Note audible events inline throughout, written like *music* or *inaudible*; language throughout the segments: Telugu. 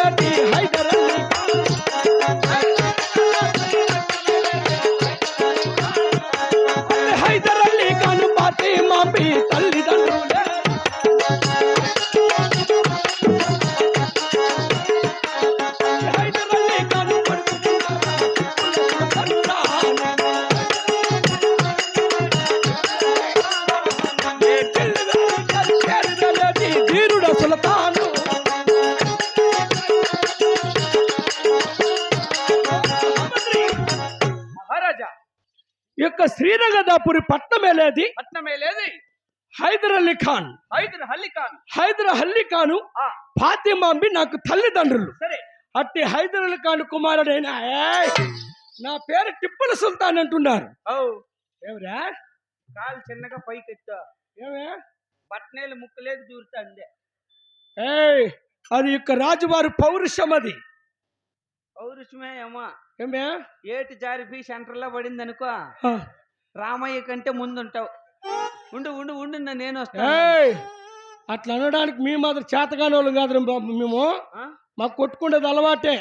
ছেড়ে శ్రీరంగదాపురి పట్నం ఏలేది పట్నమే లేదు హైదర్ అలీ ఖాన్ హైదర్ హల్లి ఖాన్ హైదర్ అలీ ఖాను ఫాతిమాంబి నాకు తల్లిదండ్రులు. సరే. అట్టి హైదర్ అలీ ఖాన్ కుమారుడైన! నా పేరు టిప్పుల సుల్తాన్ అంటున్నారు. ఏమిరా కాలు చిన్నగా పైకెత్తా. ఏమే? బట్నేలు ముక్కులేకి దూరుతుంది. ఏయ్ అది యొక్క రాజువారి పౌరుషం అది. పౌరుషమే అమ్మా ఏమే? ఏటి జారిపి సెంటర్లో పడింది అనుకో. రామయ్య కంటే ముందుంటావు. ఉండు ఉండు ఉండు నేను వస్తాను ఏయ్! అట్లా అనడానికి మీ మాత్రం చేతగాని వాళ్ళం కాదు బాబు మేము. ఆ? మాకు కొట్టుకునేది అలవాటే.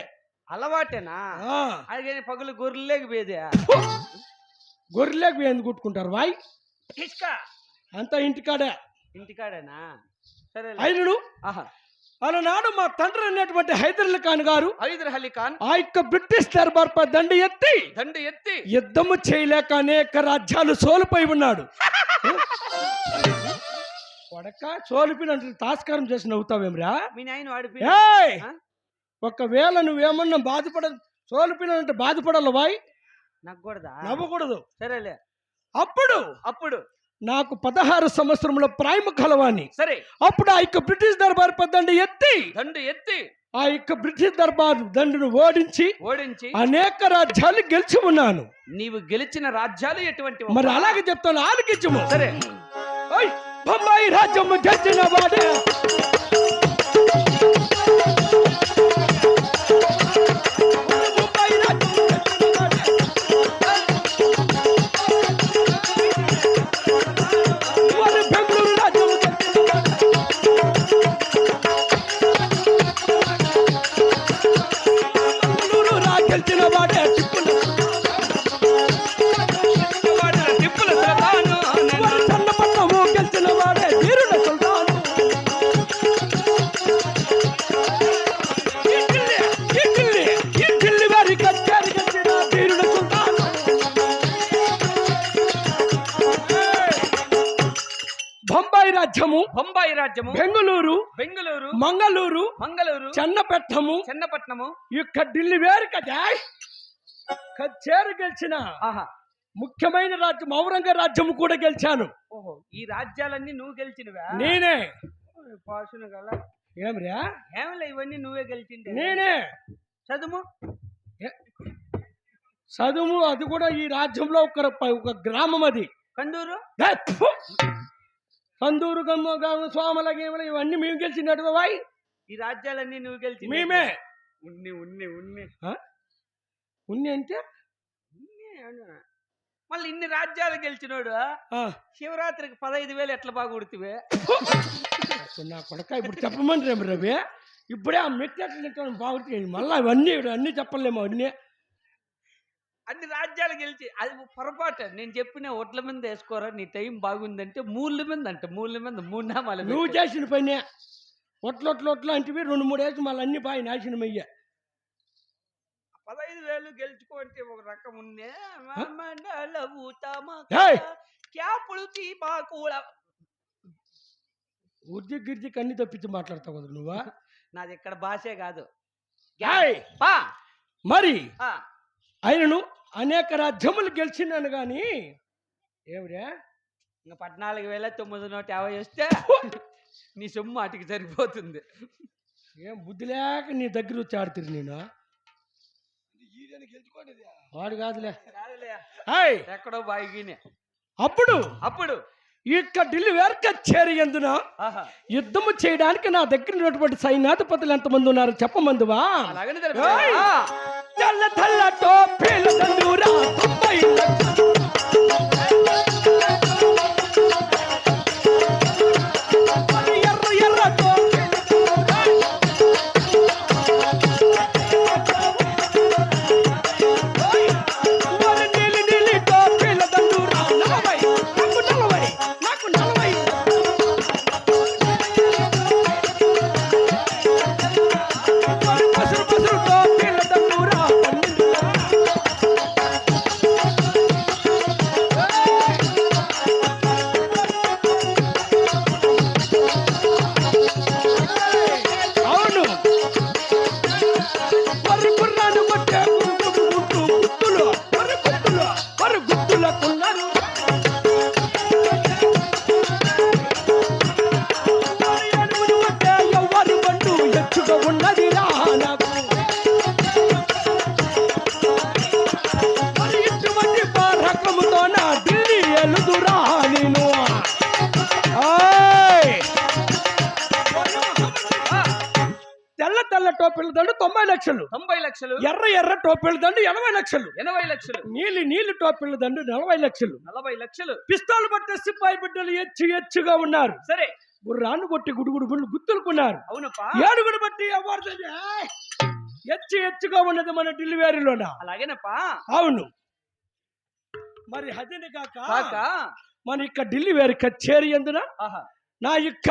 అలవాటేనా? ఆ, కానీ పగులు గొర్రెలేకి పోయేదే. గొర్రెలకు ఎందుకు కొట్టుకుంటారు వాయ్ అంతా ఇంటికాడే. ఇంటికాడేనా? సరే అయినడు ఆహా. అలనాడు మా తండ్రి అనేటువంటి హైదర్ అలీ ఖాన్ గారు హైదర్ అలీ ఖాన్ ఆ యొక్క బ్రిటిష్ దర్బార్ పై దండ ఎత్తి దండు ఎత్తి యుద్ధము చేయలేక అనేక రాజ్యాలు సోలిపోయి ఉన్నాడు. *laughs* కొడక సోలిపినట్టు తాస్కారం చేసి నవ్వుతావేమ్రా మీ నాయన ఆ? ఒకవేళ నువ్వేమన్నా బాధపడ సోలిపినంటే బాధపడాలి వాయ్. నాకు కూడదా నవ్వకూడదు. సరేలే. అప్పుడు అప్పుడు నాకు పదహారు సంవత్సరంలో ప్రైమ కలవాణి సరే. అప్పుడు ఆ యొక్క బ్రిటిష్ దర్బార్ దండ ఎత్తి దండు ఎత్తి. ఆ యొక్క బ్రిటిష్ దర్బార్ దండును ఓడించి ఓడించి. అనేక రాజ్యాలు గెలిచి ఉన్నాను. నీవు గెలిచిన రాజ్యాలు ఎటువంటి మరి అలాగే చెప్తాను ఆలకించము. సరే. బొంబాయి రాజ్యము గెలిచిన వాడే. రాజ్యము? బెంగళూరు బెంగళూరు మంగళూరు మంగళూరు చెన్నపట్నము చెన్నపట్నము. ఈ యొక్క ఢిల్లీ వేరు కదా. కచ్చేరి గెలిచిన ఆహా. ముఖ్యమైన రాజ్యం ఔరంగ రాజ్యము కూడా గెలిచాను. ఓహో ఈ రాజ్యాలన్నీ నువ్వు గెలిచినవా? నేనే. పాసును గల. ఏమిరా ఏమలే ఇవన్నీ నువ్వే గెలిచిండే నేనే. చదువు? చదువు అది కూడా ఈ రాజ్యంలో ఒక ఒక గ్రామం అది. కందూరు కందూరు గమ్మ సోమల గేమల ఇవన్నీ మేము గెలిచినట్టు వాయ్ ఈ రాజ్యాలన్నీ నువ్వు గెలిచి మేమే. ఉన్ని ఉన్ని ఉన్ని? ఉన్ని అంటే. మళ్ళీ ఇన్ని రాజ్యాలు గెలిచినోడు శివరాత్రికి పదహైదు వేలు ఎట్లా బాగా నా కొడక ఇప్పుడు చెప్పమంటారేమి రవి? ఇప్పుడే ఆ మెట్టెట్లు బాగుంటుంది మళ్ళీ ఇవన్నీ అన్నీ చెప్పలేము అన్నీ అన్ని రాజ్యాలు గెలిచి అది పొరపాటు. నేను చెప్పిన ఒట్ల మీద వేసుకోరా నీ టైం బాగుందంటే మూళ్ళ మీద అంట మూళ్ళ మీద మూడు నామాలు నువ్వు. చేసిన పని. ఒట్లొట్లు ఒట్లు అంటివి రెండు మూడు వేసి మళ్ళీ అన్ని బాగా నాశనం అయ్యా. పదహైదు వేలు గెలుచుకుంటే ఒక రకం ఏయ్! క్యాపులు ఉద్ది గిర్జి కన్ని తప్పించి మాట్లాడతావు కదా నువ్వా? *laughs* నాది ఇక్కడ భాషే కాదు. మరి ఆయనను అనేక రాజ్యములు గెలిచినాను గాని ఏమిరా? ఇంకా పద్నాలుగు వేల తొమ్మిది నూట యాభై వస్తే నీ సొమ్ము అటుకి సరిపోతుంది. ఏం బుద్ధి లేక నీ దగ్గర వచ్చి ఆడుతుంది నేను. వాడు కాదులే. ఏయ్! ఎక్కడో బాగినే అప్పుడు అప్పుడు. యొక్క ఢిల్లీ వేరక చేరి ఎందున ఆహా. యుద్ధము చేయడానికి నా దగ్గర ఉన్నటువంటి సైన్యాధిపతులు ఎంతమంది ఉన్నారు చెప్పమందువా? అలాగని తల్ల తల్ల టోపీలు దండూరా తొంభై లక్షలు. తొంభై లక్షలు. తొంభై లక్షలు. ఎర్ర ఎర్ర టోపీల దండు ఎనభై లక్షలు. ఎనభై లక్షలు. నీలి నీలి టోపీల దండు నలభై లక్షలు. నలభై లక్షలు. పిస్తాలు పట్టే సిపాయి బిడ్డలు ఎచ్చు ఎచ్చుగా ఉన్నారు. సరే. గుర్రాన్ని కొట్టి గుడుగుడు గుళ్ళు గుర్తులుకున్నారు అవునప్పా. ఏడుగుడు బట్టి ఎవరు ఎచ్చు ఎచ్చుగా ఉన్నది మన డెలివరీలోన అలాగేనప్పా. అవును. మరి అదేనే కాక మన ఇక్క డెలివరీ కచేరి ఎందున? నా ఇక్క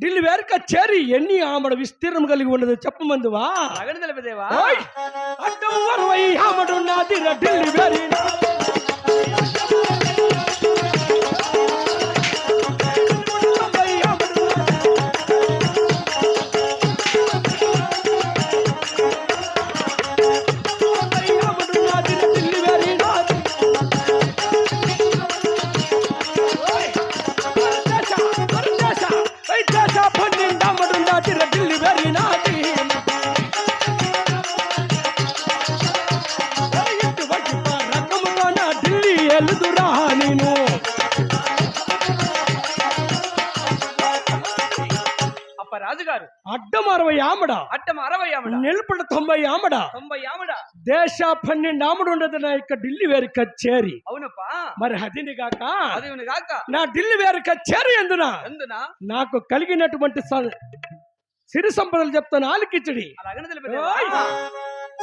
డెలివరీ కచేరి ఎన్ని ఆమడ విస్తీర్ణం కలిగి ఉన్నదో చెప్పమందువా అలాగని తెలిపదేవా! అడ్డం అరవై ఆమడు నాది డెలివరీ ఆమడ అట్టం అరవై ఆవిడ నిలబడ తొంభై ఆమడ తొంభై ఆవిడ దేశ పన్నెండు ఆమడు ఉండదు నా యొక్క ఢిల్లీ వేరు కచేరి. అవునప్పా. మరి అదిని కాక అది కాక నా ఢిల్లీ వేరు కచేరి ఎందున? ఎందున? నాకు కలిగినటువంటి సిరి సంపదలు చెప్తాను ఆలకిచ్చడి!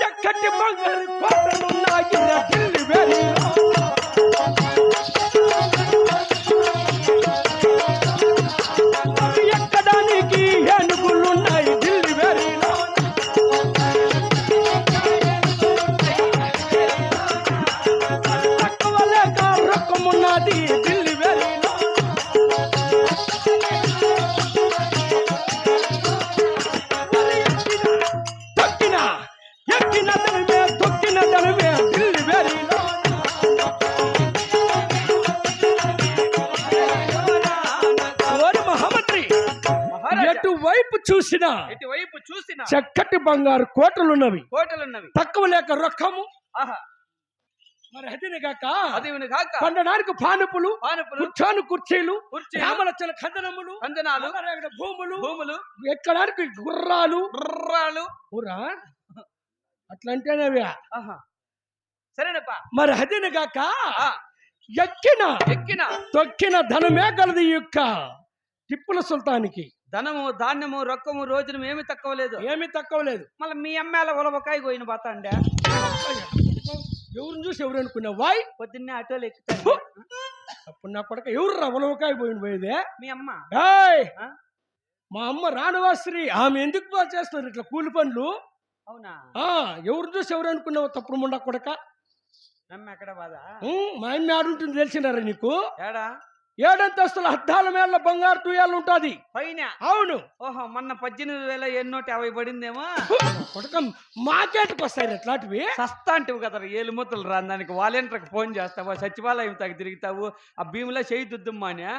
చక్కటి బంగారు కోటలున్నాయి ఢిల్లీ వేరులో. ఎటువైపు చూసినా చక్కటి బంగారు కోటలున్నవి. కోటలున్నవి. తక్కువ లేక రొక్కము. మరి అదిని కాక అది కాక పండడానికి పానుపులు పానుపులు కూర్చోను కుర్చీలు రామలచ్చల ఖందనములు కందనాలు అమరేగడ భూములు భూములు ఎక్కడానికి గుర్రాలు. గుర్రాలు. ఊరా? అట్లా అంటేనేవి ఆహా. సరేనప్పా. మరి అదిని కాక ఎక్కిన ఎక్కిన. తొక్కిన ధనమే కలది ఈ యొక్క టిప్పుల సుల్తానికి. ధనము ధాన్యము రొక్కము రోజునం ఏమి తక్కువ లేదు. ఏమీ తక్కువ లేదు. మళ్ళీ మీ అమ్మాయిల ఉలవకాయ పోయిన బాత అండి ఎవరిని చూసి ఎవరు అనుకున్నా? వాయ్! పొద్దున్నే ఆటోలు ఎక్కుతాను అప్పుడు నా కొడక ఎవరు ఉలవకాయ పోయిన పోయేదే? మీ అమ్మ? మా అమ్మ రాణవాశ్రీ ఆమె ఎందుకు బాగా చేస్తున్నారు ఇట్లా కూలి పనులు? అవునా? ఆ ఎవరు చూసి ఎవరు అనుకున్నావు తప్పుడు ముండ కొడక? మా అమ్మ ఆడుంటుంది తెలిసినారా నీకు? ఏడా? ఏడంతస్తుల అద్దాల మేళ్ళ బంగారు తుయాలు ఉంటుంది. పైన? అవును. ఓహో మొన్న పద్దెనిమిది వేల ఎన్నోటి యాభై పడిందేమో? కొడక మాకేటికి వస్తాయి అట్లాంటివి. సస్తా అంటివి కదా ఏలు మూతలు రా దానికి వాలంటీర్కి ఫోన్ చేస్తావు సచివాలయం తగ్గ తిరుగుతావు ఆ భీములో చేయి దుద్దమ్మా